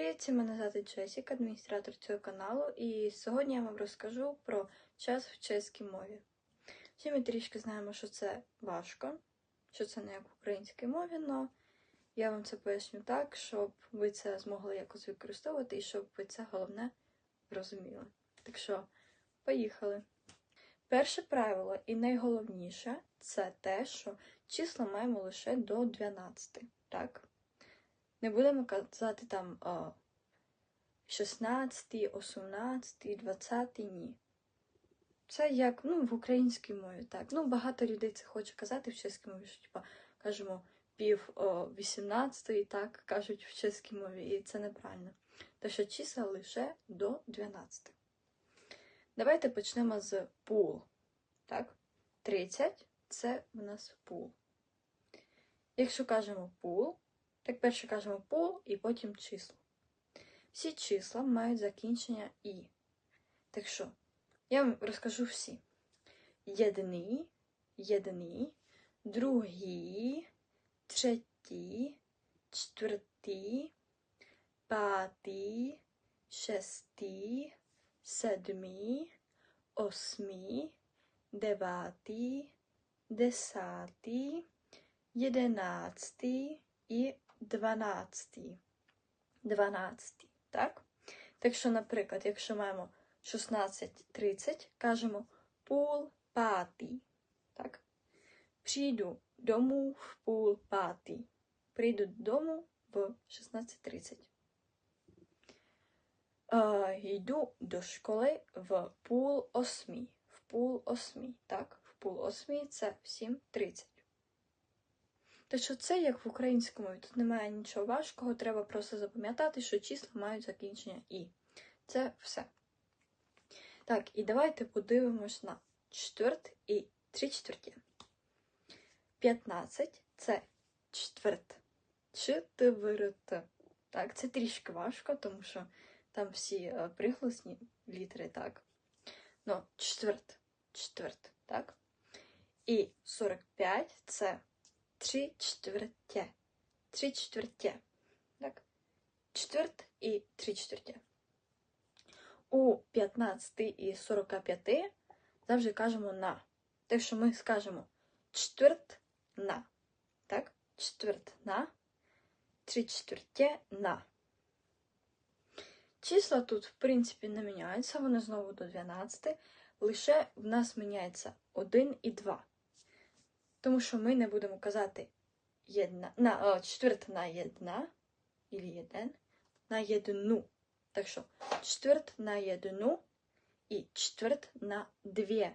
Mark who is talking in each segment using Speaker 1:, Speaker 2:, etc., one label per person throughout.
Speaker 1: Привіт, мене звати Джесіка, адміністратор цього каналу, і сьогодні я вам розкажу про час в чеській мові. Всі ми трішки знаємо, що це важко, що це не як в українській мові, але я вам це поясню так, щоб ви це змогли якось використовувати і щоб ви це головне розуміли. Так що, поїхали. Перше правило і найголовніше це те, що числа маємо лише до 12. Так? Не будемо казати там о, 16, 18, 20, ні. Це як ну, в українській мові, так. Ну, багато людей це хоче казати в чеській мові, що типа кажемо пів о 18 і так кажуть в чеській мові, і це неправильно. Тому що числа лише до 12. Давайте почнемо з пул. Так? 30 це в нас пул. Якщо кажемо пул, так перше кажемо пол і потім число. Всі числа мають закінчення І. Так що, я вам розкажу всі. Єдиний, єдиний, другий, третій, четвертий, п'ятий, шестий, седмий, осмий, дев'ятий, десятий, єдинадцятий і 12. 12, так? Так що, наприклад, якщо маємо 16.30, кажемо пул п'ятий. Так? Прийду дому в пул п'ятий. Прийду додому в 16.30. Е, йду до школи в пул осмій. В пул осмій, так? В пул осмій це в 7.30. Так що це як в українському, тут немає нічого важкого, треба просто запам'ятати, що числа мають закінчення І. Це все. Так, і давайте подивимось на четверт і три четверті. 15 це четверт. Четверт. Так, це трішки важко, тому що там всі е, приголосні літери, так. Ну, четверт, четверт, так. І 45 це три четвертя. Три четвертя. Так? Четверт і три четвертя. У 15 і 45 завжди кажемо на. Так що ми скажемо четверть на. Так? Четверть на. Три четвертя на. Числа тут, в принципі, не міняються, вони знову до 12. Лише в нас міняється 1 і 2. Тому що ми не будемо казати єдна, на, о, четверт на єдна, или єден, на єдну. Так що четверть на єдну і четверть на дві.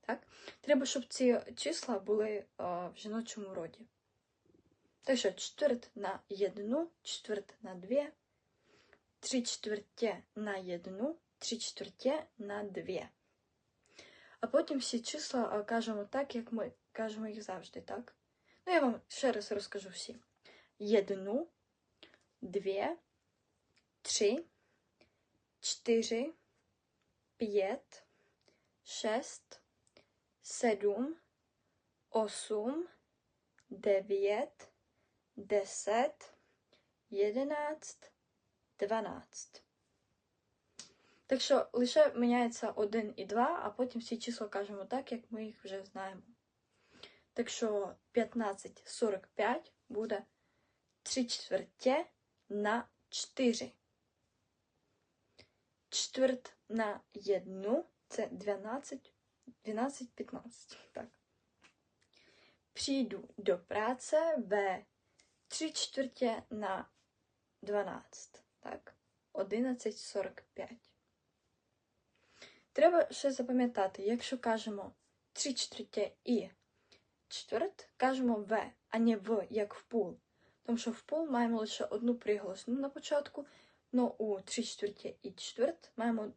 Speaker 1: Так? Треба, щоб ці числа були о, в жіночому роді. Так що четверть на єдну, четверть на дві, три четверті на єдну, три четверті на дві. А потім всі числа кажемо так, як ми кажемо їх завжди, так? Ну, я вам ще раз розкажу всі. Єдну, дві, три, чотири, п'ять, шесть, седум, осум, дев'ять, десять, єдинадцять, дванадцять. Так що лише міняється 1 і 2, а потім всі числа кажемо так, як ми їх вже знаємо. Так що 15,45 буде 3 четверті на 4. Четверть на 1 це 12, 12, 15. Так. Přijdu до праці в 3 четверті на 12. Так. 11.45. Треба ще запам'ятати, якщо кажемо 3 четверті і четверть, кажемо В, а не В, як в пул. Тому що в пул маємо лише одну приголосну на початку, але у 3 четверті і четверть маємо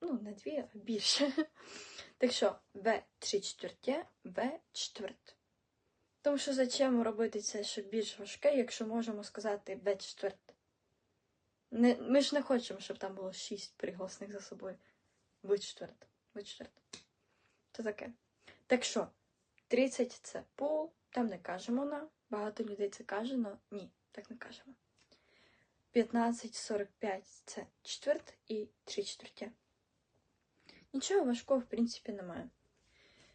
Speaker 1: ну, не дві, а більше. Так що В 3 четверті, В четверть. Тому що зачем робити це ще більш важке, якщо можемо сказати В четверть. Ми ж не хочемо, щоб там було 6 приголосних за собою. В четверт. В. Це таке. Так що, 30 це пул, там не кажемо на. Багато людей це каже, але ні, так не кажемо. 15.45 це четверт і 3 четверті. Нічого важкого, в принципі, немає.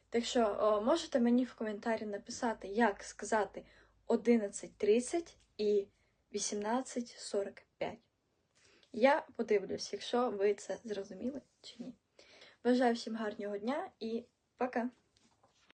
Speaker 1: Так що о, можете мені в коментарі написати, як сказати 11.30 і 18.45. Я подивлюсь, якщо ви це зрозуміли чи ні. Бажаю всім гарного дня і пока!